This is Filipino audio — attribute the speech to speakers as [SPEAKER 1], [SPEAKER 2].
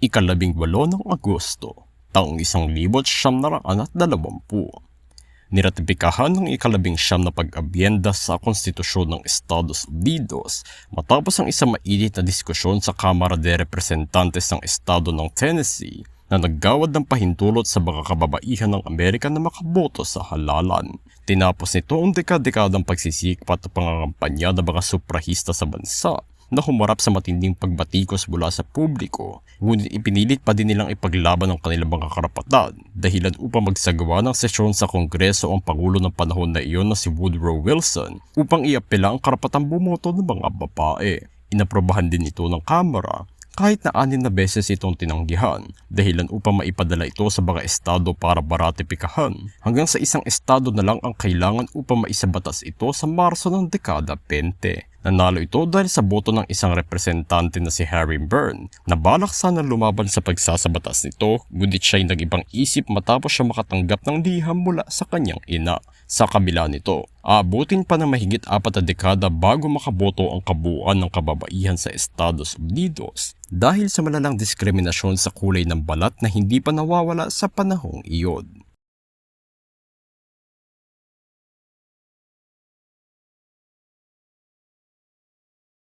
[SPEAKER 1] ikalabing walo ng Agosto, taong isang libot siyam na dalawampu. Niratipikahan ng ikalabing siyam na pag-abyenda sa Konstitusyon ng Estados Unidos matapos ang isang mainit na diskusyon sa Kamara de Representantes ng Estado ng Tennessee na naggawad ng pahintulot sa mga kababaihan ng Amerika na makaboto sa halalan. Tinapos nito ang dekada-dekadang pagsisikpat at pangangampanya ng mga suprahista sa bansa na humarap sa matinding pagbatikos mula sa publiko, ngunit ipinilit pa din nilang ipaglaban ang kanilang mga karapatan dahilan upang magsagawa ng sesyon sa Kongreso ang Pangulo ng panahon na iyon na si Woodrow Wilson upang iapela ang karapatang bumoto ng mga babae. Inaprobahan din ito ng Kamara kahit na anin na beses itong tinanggihan dahilan upang maipadala ito sa mga estado para baratipikahan hanggang sa isang estado na lang ang kailangan upang maisabatas ito sa Marso ng dekada 20. Nanalo ito dahil sa boto ng isang representante na si Harry Byrne na balak sana lumaban sa pagsasabatas nito ngunit siya'y nag-ibang isip matapos siya makatanggap ng liham mula sa kanyang ina. Sa kabila nito, aabutin pa ng mahigit apat na dekada bago makaboto ang kabuuan ng kababaihan sa Estados Unidos dahil sa malalang diskriminasyon sa kulay ng balat na hindi pa nawawala sa panahong iyon.